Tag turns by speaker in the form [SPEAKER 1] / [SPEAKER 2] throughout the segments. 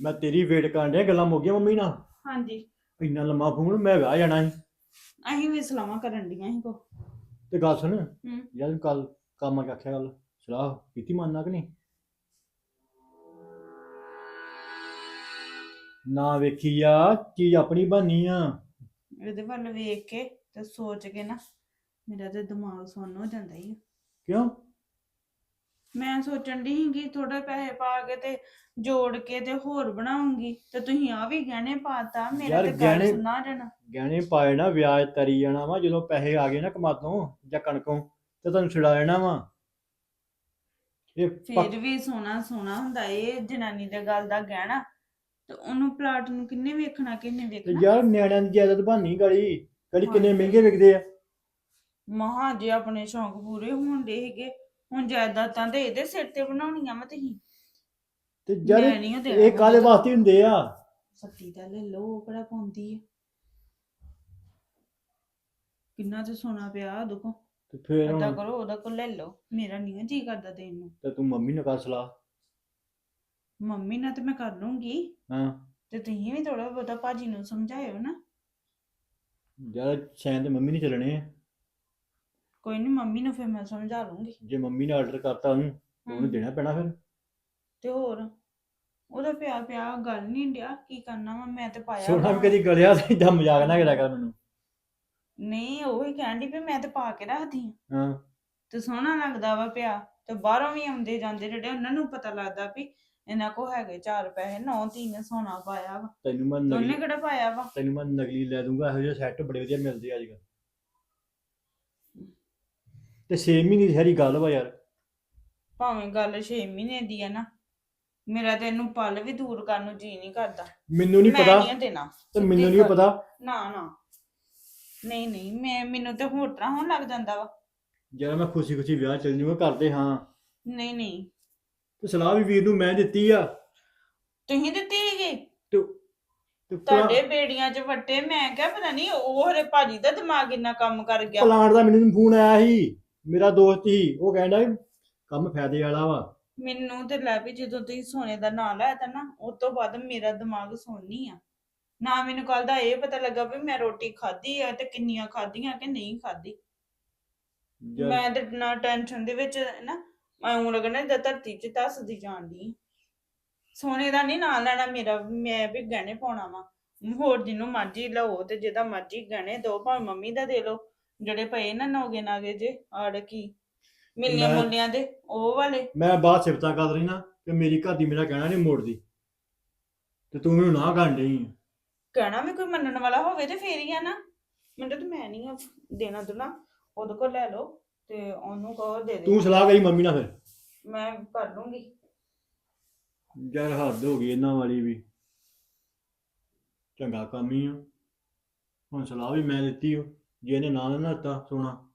[SPEAKER 1] ਮੈਂ ਤੇਰੀ ਵੇਟ ਕਰਨ ਡਿਆ ਗੱਲਾਂ ਮੁੱਕ ਗਈਆਂ ਮੰਮੀ ਨਾਲ।
[SPEAKER 2] ਹਾਂਜੀ।
[SPEAKER 1] ਇੰਨਾ ਲੰਮਾ ਫੋਨ ਮੈਂ ਵਿਆਹ ਜਾਣਾ ਸੀ।
[SPEAKER 2] ਅਸੀਂ ਵੀ ਸਲਾਹਾਂ ਕਰਨ ਡੀਆਂ ਸੀ ਕੋ।
[SPEAKER 1] ਤੇ ਗੱਲ ਸੁਣ।
[SPEAKER 2] ਹੂੰ।
[SPEAKER 1] ਯਾਰ ਕੱਲ ਕੰਮ ਆ ਕੇ ਆਖਿਆ ਗੱਲ। ਸਲਾਹ ਕੀਤੀ ਮੰਨਣਾ ਕਿ ਨਹੀਂ? ਨਾ ਵੇਖੀ ਆ ਚੀਜ਼ ਆਪਣੀ ਬਣੀ ਆ।
[SPEAKER 2] ਇਹਦੇ ਵੱਲ ਵੇਖ ਕੇ ਤੇ ਸੋਚ ਕੇ ਨਾ ਮੇਰਾ ਤੇ ਦਿਮਾਗ ਸੁੰਨ ਹੋ ਜਾਂਦਾ ਹੀ
[SPEAKER 1] ਕਿਉਂ?
[SPEAKER 2] ਮੈਂ ਸੋਚਣ ਦੀ ਸੀਗੀ ਥੋੜੇ ਪੈਸੇ ਪਾ ਕੇ ਤੇ ਜੋੜ ਕੇ ਤੇ ਹੋਰ ਬਣਾਉਂਗੀ। ਤੇ ਤੁਸੀਂ ਆ ਵੀ ਗਹਿਣੇ ਪਾਤਾ ਮੇਰਾ
[SPEAKER 1] ਯਾਰ
[SPEAKER 2] ਤੇ ਗੱਲ
[SPEAKER 1] ਗਹਿਣੇ-
[SPEAKER 2] ਸੁਣਾ ਜਾਣਾ।
[SPEAKER 1] ਗਹਿਣੇ ਪਾਏ ਨਾ ਵਿਆਜ ਤਰੀ ਜਾਣਾ ਵਾ ਜਦੋਂ ਪੈਸੇ ਆ ਗਏ ਨਾ ਕਮਾਤੋਂ ਜਾਂ ਕਣਕੋਂ ਤੇ ਤੁਹਾਨੂੰ ਛੁਡਾ ਲੈਣਾ ਵਾ। ਇਹ ਪੱਕ-
[SPEAKER 2] ਫੇਰ ਵੀ ਸੋਨਾ ਸੋਨਾ ਹੁੰਦਾ ਇਹ ਜਨਾਨੀ ਦੇ ਗੱਲ ਦਾ ਗਹਿਣਾ। ਤੇ ਉਹਨੂੰ ਪਲਾਟ ਨੂੰ ਕਿੰਨੇ ਵੇਖਣਾ ਕਿੰਨੇ
[SPEAKER 1] ਤੇ
[SPEAKER 2] ਵੇਖਣਾ?
[SPEAKER 1] ਯਾਰ ਨਿਆਣਿਆਂ ਦੀ ਜਾਇਦਾਦ ਬਣੀ ਗਲੀ ਗਲੀ ਕਿੰਨੇ। ਮਹਿੰਗੇ ਵਿਕਦੇ ਆ।
[SPEAKER 2] ਮਹਾ ਜੇ ਆਪਣੇ ਸ਼ੌਂਕ ਪੂਰੇ ਹੋਣ ਦੇ ਹੈਗੇ ਹੁਣ ਜਾਇਦਾਦਾਂ ਤੇ ਇਹਦੇ ਸਿਰ ਤੇ ਬਣਾਉਣੀਆਂ ਵਾ ਤੁਸੀਂ।
[SPEAKER 1] ਤੇ ਯਾਰ
[SPEAKER 2] ਮੈਂ ਨਹੀਂ ਦੇਣਾ
[SPEAKER 1] ਇਹ ਕਾਲੇ ਵਾਸਤੇ ਹੁੰਦੇ ਆ?
[SPEAKER 2] ਸੱਤੀ ਦਾ ਲੈ ਲਓ ਉਹ ਕਿਹੜਾ ਪਾਉਂਦੀ ਹੈ ਕਿੰਨਾ ਤੇ ਸੋਨਾ ਪਿਆ ਉਹਦੇ ਕੋ
[SPEAKER 1] ਤੇ ਫੇਰ
[SPEAKER 2] ਏਦਾਂ
[SPEAKER 1] ਹੁਣ
[SPEAKER 2] ਕਰੋ ਉਹਦਾ ਕੋ ਲੈ ਲਓ। ਮੇਰਾ ਨਹੀਂ ਜੀ ਕਰਦਾ ਦੇਣ ਨੂੰ।
[SPEAKER 1] ਤੇ ਤੂੰ ਮੰਮੀ ਨਾਲ ਕਰ ਸਲਾਹ।
[SPEAKER 2] ਮੰਮੀ ਨਾਲ ਤੇ ਮੈਂ ਕਰ ਲੂੰਗੀ।
[SPEAKER 1] ਹਾਂ।
[SPEAKER 2] ਤੇ ਤੁਸੀਂ ਵੀ ਥੋੜਾ ਬਹੁਤਾ ਭਾਜੀ ਨੂੰ ਸਮਝਾਇਓ ਨਾ।
[SPEAKER 1] ਯਾਰ ਸ਼ਾਇਦ ਮੰਮੀ ਨਹੀਂ ਚੱਲਣੇ। ਆ
[SPEAKER 2] ਕੋਈ ਨਹੀਂ ਮੰਮੀ ਨੂੰ ਫਿਰ ਮੈਂ ਸਮਝਾ ਲੂੰਗੀ।
[SPEAKER 1] ਜੇ ਮੰਮੀ ਨੇ ਆਰਡਰ ਕਰਤਾ ਉਹਨੂੰ ਤੇ ਉਹਨੂੰ ਦੇਣਾ ਪੈਣਾ ਫਿਰ?
[SPEAKER 2] ਤੇ ਹੋਰ? ਉਹਦਾ ਪਿਆ ਪਿਆ ਗੱਲ ਨਹੀਂ ਡਿਆ ਕੀ ਕਰਨਾ ਵਾ? ਮੈਂ ਤੇ ਪਾਇਆ
[SPEAKER 1] ਸੋਨਾ ਵੀ
[SPEAKER 2] ਵਾ।
[SPEAKER 1] ਕਦੀ ਗਲਿਆ ਤੇ ਇਦਾਂ ਮਜ਼ਾਕ ਨਾ ਕਰਿਆ ਕਰ ਮੈਨੂੰ।
[SPEAKER 2] ਨਹੀਂ ਉਹ ਹੀ ਡਈ ਵੀ ਮੈਂ ਤੇ ਪਾ ਕੇ ਰੱਖਦੀ ਆਂ।
[SPEAKER 1] ਹਾਂ।
[SPEAKER 2] ਤੇ ਸੋਹਣਾ ਲੱਗਦਾ ਵਾ ਪਿਆ। ਤੇ ਬਾਹਰੋਂ ਵੀ ਆਉਂਦੇ ਜਾਂਦੇ ਜਿਹੜੇ ਉਹਨਾਂ ਨੂੰ ਪਤਾ ਲੱਗਦਾ ਵੀ ਇਹਨਾਂ ਕੋ ਹੈਗੇ ਚਾਰ ਪੈਸੇ ਨੌ ਧੀ ਨੇ ਸੋਨਾ ਪਾਇਆ ਵਾ।
[SPEAKER 1] ਤੈਨੂੰ ਮੈਂ
[SPEAKER 2] ਤੇ ਉਹਨੇ
[SPEAKER 1] ਨਕਲੀ
[SPEAKER 2] ਕਿਹੜਾ ਪਾਇਆ ਵਾ?
[SPEAKER 1] ਤੈਨੂੰ ਮੈਂ ਨਕਲੀ ਲੈ ਦੂੰਗਾ ਇਹੋ ਜਿਹੇ ਸੈੱਟ ਬੜੇ ਵਧੀਆ ਮਿਲਦੇ ਆ ਅੱਜ ਕੱਲ ਤੇ 6 ਮਹੀਨੇ ਦੀ ਸਾਰੀ ਗੱਲ ਵਾ ਯਾਰ।
[SPEAKER 2] ਭਾਵੇਂ ਗੱਲ 6 ਮਹੀਨੇ ਦੀ ਆ ਨਾ ਮੇਰਾ ਤੇ ਇਹਨੂੰ ਪਲ ਵੀ ਦੂਰ ਕਰਨ ਨੂੰ ਜੀ ਨਹੀਂ ਕਰਦਾ।
[SPEAKER 1] ਮੈਨੂੰ ਨਹੀਂ
[SPEAKER 2] ਮੈਂ
[SPEAKER 1] ਪਤਾ
[SPEAKER 2] ਨਹੀਂ ਦੇਣਾ।
[SPEAKER 1] ਤੇ ਮੈਨੂੰ ਨਹੀਂ ਪਤਾ।
[SPEAKER 2] ਨਾ ਨਾ। ਨਹੀਂ ਨਹੀਂ ਮੈਂ ਮੈਨੂੰ ਤੇ ਹੋਰ ਤਰ੍ਹਾਂ ਹੋਣ ਲੱਗ ਜਾਂਦਾ ਵਾ।
[SPEAKER 1] ਜਦੋਂ ਮੈਂ ਖੁਸ਼ੀ ਖੁਸ਼ੀ ਵਿਆਹ ਚੱਲ ਜੂਗਾ ਕਰਦੇ ਹਾਂ।
[SPEAKER 2] ਨਹੀਂ ਨਹੀਂ।
[SPEAKER 1] ਤੇ ਸਲਾਹ ਵੀ ਵੀਰ ਨੂੰ ਮੈਂ ਦਿੱਤੀ ਆ।
[SPEAKER 2] ਤੁਸੀਂ ਦਿੱਤੀ ਹੈਗੀ
[SPEAKER 1] ਤੇ ਤੇ ਭਲਾ-
[SPEAKER 2] ਤੁਹਾਡੇ ਬੇੜੀਆਂ 'ਚ ਵੱਟੇ ਮੈਂ ਕਿਹਾ ਪਤਾ ਨਹੀਂ ਉਹ ਹਰੇ ਭਾਜੀ ਦਾ ਦਿਮਾਗ ਇੰਨਾ ਕੰਮ ਕਰ ਗਿਆ।
[SPEAKER 1] ਪਲਾਂਟ ਦਾ ਮੈਨੂੰ ਫੋਨ ਆਇਆ ਸੀ। ਮੇਰਾ ਦੋਸਤ ਸੀ ਉਹ ਕਹਿੰਦਾ ਵੀ ਕੰਮ ਫਾਇਦੇ ਵਾਲਾ ਵਾ।
[SPEAKER 2] ਮੈਨੂੰ ਤੇ ਲੈ ਵੀ ਜਦੋਂ ਤੁਸੀਂ ਸੋਨੇ ਦਾ ਨਾਂ ਲਾਇਆ ਤਾਂ ਨਾ ਉਸ ਤੋਂ ਬਾਅਦ ਮੇਰਾ ਦਿਮਾਗ ਸੋਨੀ ਆ। ਨਾ ਮੈਨੂੰ ਕੱਲ ਦਾ ਇਹ ਪਤਾ ਲੱਗਾ ਵੀ ਮੈਂ ਰੋਟੀ ਖਾਧੀ ਆ ਤੇ ਕਿੰਨੀਆਂ ਖਾਧੀਆਂ ਕਿ ਨਹੀਂ ਖਾਧੀ। ਮੈਂ ਤੇ ਨਾ ਟੈਨਸ਼ਨ ਦੇ ਵਿੱਚ ਨਾ ਐਉਂ ਲੱਗਣਾ ਜਿੱਦਾਂ ਧਰਤੀ 'ਚ ਧੱਸਦੀ ਜਾਂਦੀ ਸੋਨੇ ਦਾ ਨਹੀਂ ਨਾਂ ਲੈਣਾ ਮੇਰਾ ਮੈਂ ਵੀ ਗਹਿਣੇ ਪਾਉਣਾ ਵਾ। ਹੋਰ ਜਿਹਨੂੰ ਮਰਜ਼ੀ ਲਓ ਤੇ ਜਿਹਦਾ ਮਰਜ਼ੀ ਗਹਿਣੇ ਦੋ ਭਾਵੇਂ ਮੰਮੀ ਦਾ ਦੇ ਲਓ। ਜਿਹੜੇ ਪਏ ਨਾ ਨੋਗੇ ਨਾਗੇ ਜੇ ਆੜ ਕੀ ਮਿਲੀਆਂ
[SPEAKER 1] ਮੈਂ-
[SPEAKER 2] ਦੇ ਉਹ ਵਾਲੇ?
[SPEAKER 1] ਮੈਂ ਬਾਅਦ ਸਿਫਤਾਂ ਕਰ ਰਹੀ ਨਾ ਕਿ ਮੇਰੀ ਘਰ ਦੀ ਮੇਰਾ ਕਹਿਣਾ ਨਹੀਂ ਮੋੜਦੀ। ਤੇ ਤੂੰ ਮੈਨੂੰ ਨਾ ਕਰਨ ਡਈ ਆ।
[SPEAKER 2] ਕਹਿਣਾ ਵੀ ਕੋਈ ਮੰਨਣ ਵਾਲਾ ਹੋਵੇ ਤੇ ਫੇਰ ਹੀ ਆ ਨਾ। ਮੈਨੂੰ ਤਾਂ ਮੈਂ ਨਹੀਂ ਦੇਣਾ ਦੁਨਾ ਉਹਦੇ ਕੋਲ ਲੈ ਲਓ ਤੇ ਉਹਨੂੰ ਕਹੋ ਦੇ ਦੇ।
[SPEAKER 1] ਤੂੰ ਸਲਾਹ ਕਰੀ ਮੰਮੀ ਨਾਲ ਫਿਰ।
[SPEAKER 2] ਮੈਂ ਕਰ ਲੂੰਗੀ।
[SPEAKER 1] ਯਾਰ ਹੱਦ ਹੋ ਗਈ ਇਹਨਾਂ ਵਾਲੀ ਵੀ। ਚੰਗਾ ਕੰਮ ਹੀ ਆ। ਹੁਣ ਸਲਾਹ ਵੀ ਮੈਂ ਦਿੱਤੀ ਓ ਜੇ ਇਹਨੇ ਨਾ ਨਾ ਦਿੱਤਾ ਸੋਨਾ